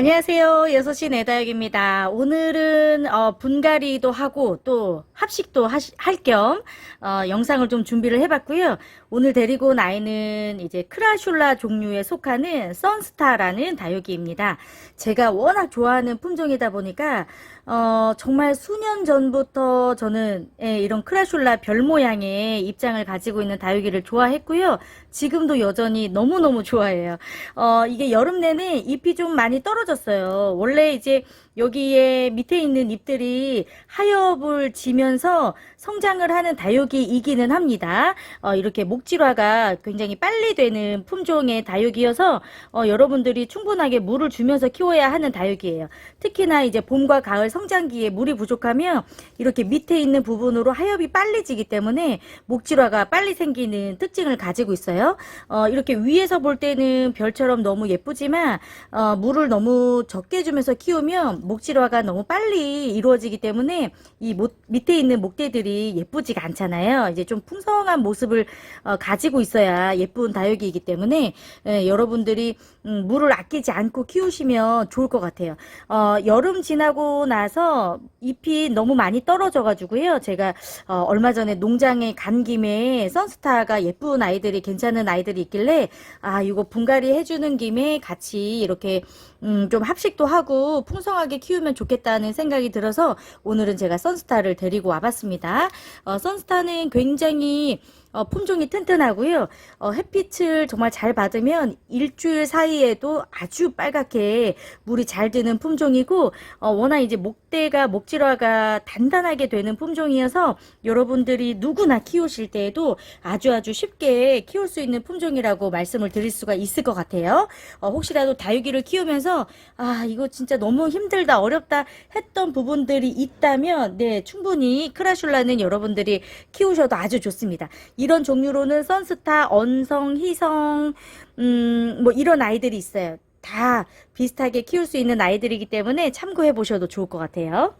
안녕하세요. 6시 내다육입니다. 오늘은 어, 분갈이도 하고 또 합식도 할 겸 어, 영상을 좀 준비를 해봤고요. 오늘 데리고 온 아이는 이제 크라슐라 종류에 속하는 선스타라는 다육이입니다. 제가 워낙 좋아하는 품종이다 보니까 어, 정말 수년 전부터 저는 예, 이런 크라슐라 별 모양의 입장을 가지고 있는 다육이를 좋아했고요. 지금도 여전히 너무너무 좋아해요. 어, 이게 여름 내내 잎이 좀 많이 떨어졌어요. 원래 이제 여기에 밑에 있는 잎들이 하엽을 지면서 성장을 하는 다육이이기는 합니다. 어, 이렇게 목질화가 굉장히 빨리 되는 품종의 다육이어서 어, 여러분들이 충분하게 물을 주면서 키워야 하는 다육이에요. 특히나 이제 봄과 가을 성장기에 물이 부족하면 이렇게 밑에 있는 부분으로 하엽이 빨리 지기 때문에 목질화가 빨리 생기는 특징을 가지고 있어요. 어, 이렇게 위에서 볼 때는 별처럼 너무 예쁘지만 어, 물을 너무 적게 주면서 키우면 목질화가 너무 빨리 이루어지기 때문에 이 못, 밑에 있는 목대들이 예쁘지가 않잖아요. 이제 좀 풍성한 모습을 어, 가지고 있어야 예쁜 다육이이기 때문에 예, 여러분들이 음, 물을 아끼지 않고 키우시면 좋을 것 같아요. 어, 여름 지나고 나서 잎이 너무 많이 떨어져 가지고요. 제가 어, 얼마 전에 농장에 간 김에 선스타가 예쁜 아이들이 괜찮은 아이들이 있길래 아 이거 분갈이 해주는 김에 같이 이렇게 음, 좀 합식도 하고 풍성하게 키우면 좋겠다는 생각이 들어서 오늘은 제가 선스타를 데리고 와봤습니다. 어, 선스타는 굉장히 어, 품종이 튼튼하고요. 어, 햇빛을 정말 잘 받으면 일주일 사이에도 아주 빨갛게 물이 잘 드는 품종이고 어, 워낙 이제 목대가 목질화가 단단하게 되는 품종이어서 여러분들이 누구나 키우실 때에도 아주 아주 쉽게 키울 수 있는 품종이라고 말씀을 드릴 수가 있을 것 같아요. 어, 혹시라도 다육이를 키우면서 아 이거 진짜 너무 힘들다 어렵다 했던 부분들이 있다면 네 충분히 크라슐라는 여러분들이 키우셔도 아주 좋습니다. 이런 종류로는 선스타, 언성, 희성, 음, 뭐 이런 아이들이 있어요. 다 비슷하게 키울 수 있는 아이들이기 때문에 참고해 보셔도 좋을 것 같아요.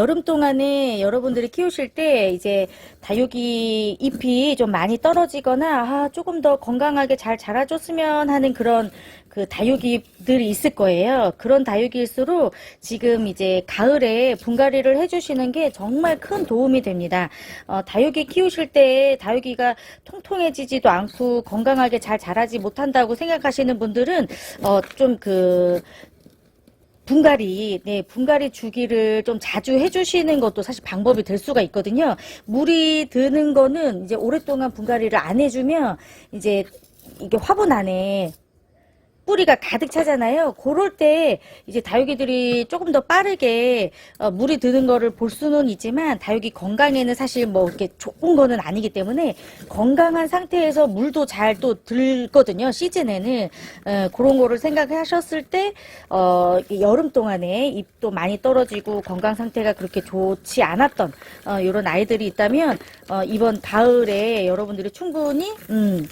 여름 동안에 여러분들이 키우실 때 이제 다육이 잎이 좀 많이 떨어지거나 아, 조금 더 건강하게 잘 자라줬으면 하는 그런 그 다육이들이 있을 거예요. 그런 다육이일수록 지금 이제 가을에 분갈이를 해주시는 게 정말 큰 도움이 됩니다. 어, 다육이 키우실 때 다육이가 통통해지지도 않고 건강하게 잘 자라지 못한다고 생각하시는 분들은 어, 좀그 분갈이, 네, 분갈이 주기를 좀 자주 해주시는 것도 사실 방법이 될 수가 있거든요. 물이 드는 거는 이제 오랫동안 분갈이를 안 해주면 이제 이게 화분 안에 뿌리가 가득 차잖아요. 그럴 때 이제 다육이들이 조금 더 빠르게 어, 물이 드는 거를 볼 수는 있지만 다육이 건강에는 사실 뭐 이렇게 좋은 거는 아니기 때문에 건강한 상태에서 물도 잘 또 들거든요. 시즌에는 어, 그런 거를 생각하셨을 때 어, 이 여름 동안에 잎도 많이 떨어지고 건강 상태가 그렇게 좋지 않았던 어, 이런 아이들이 있다면 어, 이번 가을에 여러분들이 충분히 음,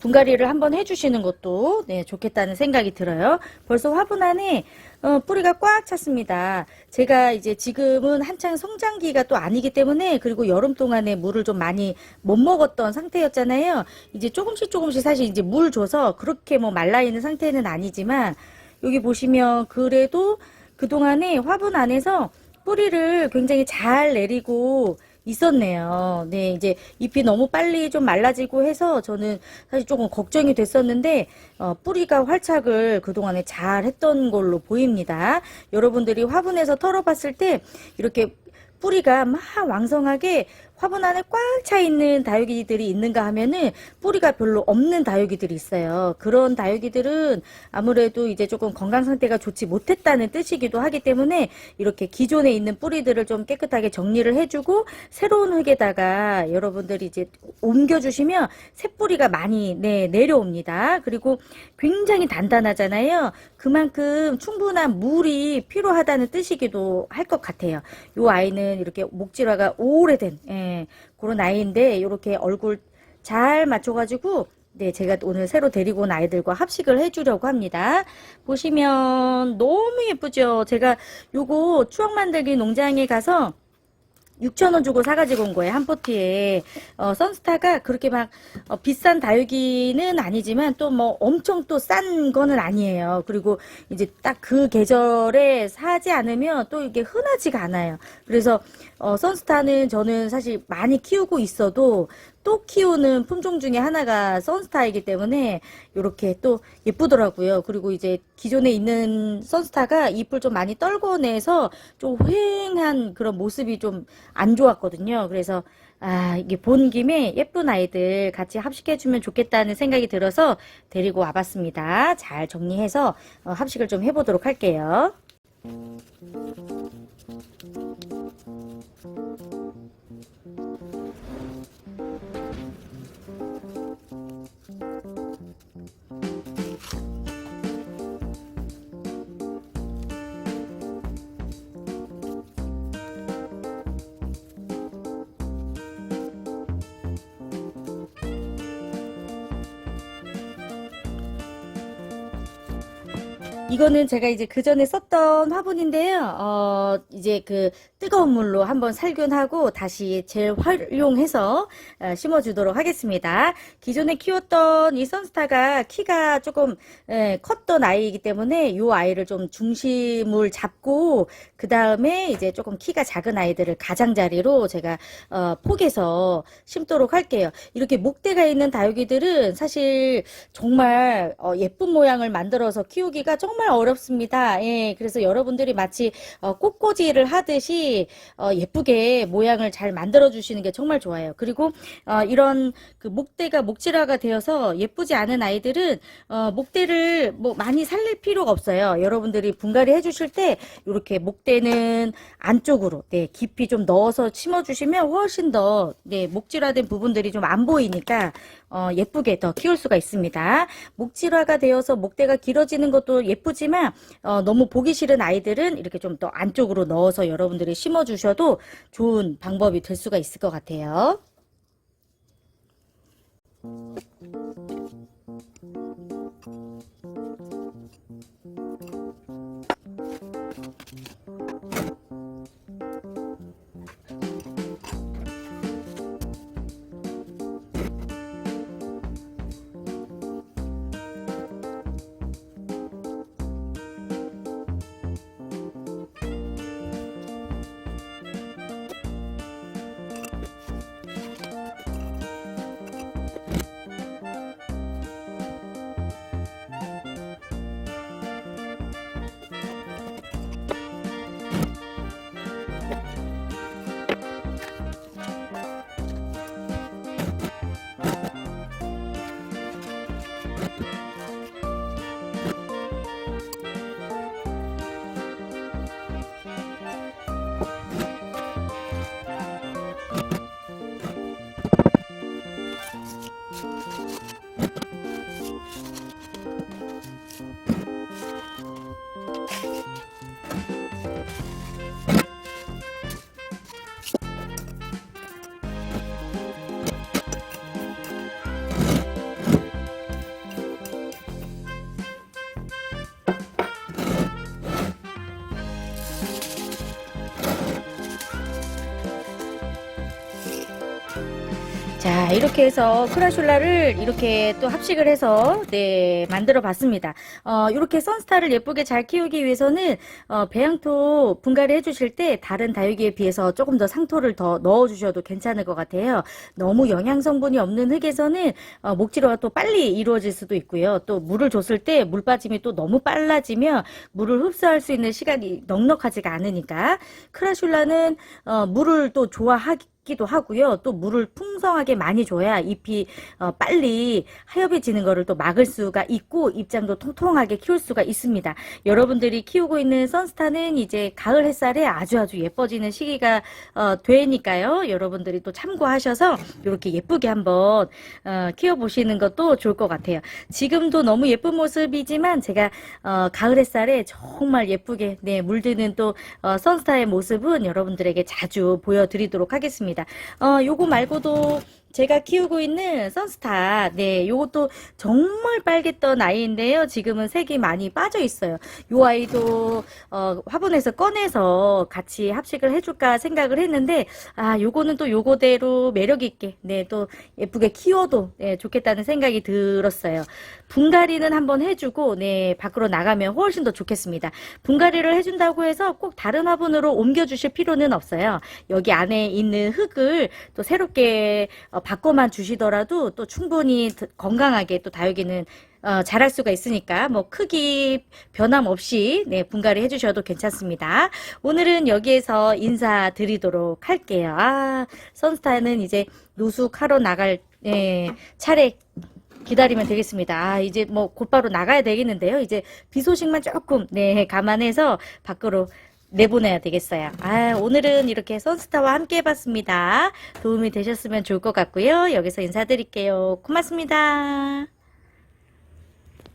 분갈이를 한번 해주시는 것도 네, 좋겠다는 생각이 들어요. 벌써 화분 안에 어, 뿌리가 꽉 찼습니다. 제가 이제 지금은 한창 성장기가 또 아니기 때문에 그리고 여름 동안에 물을 좀 많이 못 먹었던 상태였잖아요. 이제 조금씩 조금씩 사실 이제 물 줘서 그렇게 뭐 말라 있는 상태는 아니지만 여기 보시면 그래도 그동안에 화분 안에서 뿌리를 굉장히 잘 내리고 있었네요. 네, 이제 잎이 너무 빨리 좀 말라지고 해서 저는 사실 조금 걱정이 됐었는데 어, 뿌리가 활착을 그동안에 잘 했던 걸로 보입니다. 여러분들이 화분에서 털어봤을 때 이렇게 뿌리가 막 왕성하게 화분 안에 꽉 차 있는 다육이들이 있는가 하면은 뿌리가 별로 없는 다육이들이 있어요. 그런 다육이들은 아무래도 이제 조금 건강 상태가 좋지 못했다는 뜻이기도 하기 때문에 이렇게 기존에 있는 뿌리들을 좀 깨끗하게 정리를 해주고 새로운 흙에다가 여러분들이 이제 옮겨주시면 새 뿌리가 많이 네, 내려옵니다. 그리고 굉장히 단단하잖아요. 그만큼 충분한 물이 필요하다는 뜻이기도 할 것 같아요. 이 아이는 이렇게 목질화가 오래된 예, 그런 아이인데 이렇게 얼굴 잘 맞춰가지고 네, 제가 오늘 새로 데리고 온 아이들과 합식을 해주려고 합니다. 보시면 너무 예쁘죠? 제가 요거 추억 만들기 농장에 가서 6,000원 주고 사가지고 온 거예요. 한 포트에. 어, 선스타가 그렇게 막 어, 비싼 다육이는 아니지만 또 뭐 엄청 또 싼 거는 아니에요. 그리고 이제 딱 그 계절에 사지 않으면 또 이게 흔하지가 않아요. 그래서 어, 선스타는 저는 사실 많이 키우고 있어도 또 키우는 품종 중에 하나가 선스타이기 때문에 이렇게 또 예쁘더라고요. 그리고 이제 기존에 있는 선스타가 잎을 좀 많이 떨궈내서 좀 휑한 그런 모습이 좀 안 좋았거든요. 그래서 아, 이게 본 김에 예쁜 아이들 같이 합식해주면 좋겠다는 생각이 들어서 데리고 와봤습니다. 잘 정리해서 어, 합식을 좀 해보도록 할게요. 이거는 제가 이제 그 전에 썼던 화분인데요. 어, 이제 그 뜨거운 물로 한번 살균하고 다시 재활용해서 어, 심어주도록 하겠습니다. 기존에 키웠던 이 선스타가 키가 조금 예, 컸던 아이이기 때문에 이 아이를 좀 중심을 잡고 그 다음에 이제 조금 키가 작은 아이들을 가장자리로 제가 어, 포개서 심도록 할게요. 이렇게 목대가 있는 다육이들은 사실 정말 어, 예쁜 모양을 만들어서 키우기가 정말 어렵습니다. 예, 그래서 여러분들이 마치 어, 꽃꽂이를 하듯이 어, 예쁘게 모양을 잘 만들어 주시는 게 정말 좋아요. 그리고 어, 이런 그 목대가 목질화가 되어서 예쁘지 않은 아이들은 어, 목대를 뭐 많이 살릴 필요가 없어요. 여러분들이 분갈이 해주실 때 이렇게 목대는 안쪽으로 네, 깊이 좀 넣어서 심어주시면 훨씬 더 네, 목질화된 부분들이 좀 안 보이니까 어, 예쁘게 더 키울 수가 있습니다. 목질화가 되어서 목대가 길어지는 것도 예쁘지만 어, 너무 보기 싫은 아이들은 이렇게 좀 더 안쪽으로 넣어서 여러분들이 심어주셔도 좋은 방법이 될 수가 있을 것 같아요. 자, 이렇게 해서 크라슐라를 이렇게 또 합식을 해서 네, 만들어 봤습니다. 어, 이렇게 선스타를 예쁘게 잘 키우기 위해서는 어, 배양토 분갈이 해주실 때 다른 다육이에 비해서 조금 더 상토를 더 넣어 주셔도 괜찮을 것 같아요. 너무 영양 성분이 없는 흙에서는 어, 목질화가 또 빨리 이루어질 수도 있고요. 또 물을 줬을 때 물 빠짐이 또 너무 빨라지면 물을 흡수할 수 있는 시간이 넉넉하지가 않으니까 크라슐라는 어, 물을 또 좋아하기 기도 하고요. 또 물을 풍성하게 많이 줘야 잎이 어, 빨리 하엽해지는 것을 또 막을 수가 있고 입장도 통통하게 키울 수가 있습니다. 여러분들이 키우고 있는 선스타는 이제 가을 햇살에 아주 아주 예뻐지는 시기가 어, 되니까요. 여러분들이 또 참고하셔서 이렇게 예쁘게 한번 어, 키워보시는 것도 좋을 것 같아요. 지금도 너무 예쁜 모습이지만 제가 어, 가을 햇살에 정말 예쁘게 네, 물드는 또 어, 선스타의 모습은 여러분들에게 자주 보여드리도록 하겠습니다. 어, 요거 말고도 제가 키우고 있는 선스타, 네, 요것도 정말 빨갰던 아이인데요. 지금은 색이 많이 빠져 있어요. 요 아이도, 어, 화분에서 꺼내서 같이 합식을 해줄까 생각을 했는데, 아, 요거는 또 요거대로 매력있게, 네, 또 예쁘게 키워도, 네, 좋겠다는 생각이 들었어요. 분갈이는 한번 해주고, 네, 밖으로 나가면 훨씬 더 좋겠습니다. 분갈이를 해준다고 해서 꼭 다른 화분으로 옮겨주실 필요는 없어요. 여기 안에 있는 흙을 또 새롭게 어, 바꿔만 주시더라도 또 충분히 드- 건강하게 또 다육이는 어, 자랄 수가 있으니까 뭐 크기 변함 없이 네, 분갈이 해주셔도 괜찮습니다. 오늘은 여기에서 인사드리도록 할게요. 아, 선스타는 이제 노숙하러 나갈 네, 차례 기다리면 되겠습니다. 아, 이제 뭐 곧바로 나가야 되겠는데요. 이제 비 소식만 조금 네, 감안해서 밖으로 내보내야 되겠어요. 아, 오늘은 이렇게 선스타와 함께 해봤습니다. 도움이 되셨으면 좋을 것 같고요. 여기서 인사드릴게요. 고맙습니다.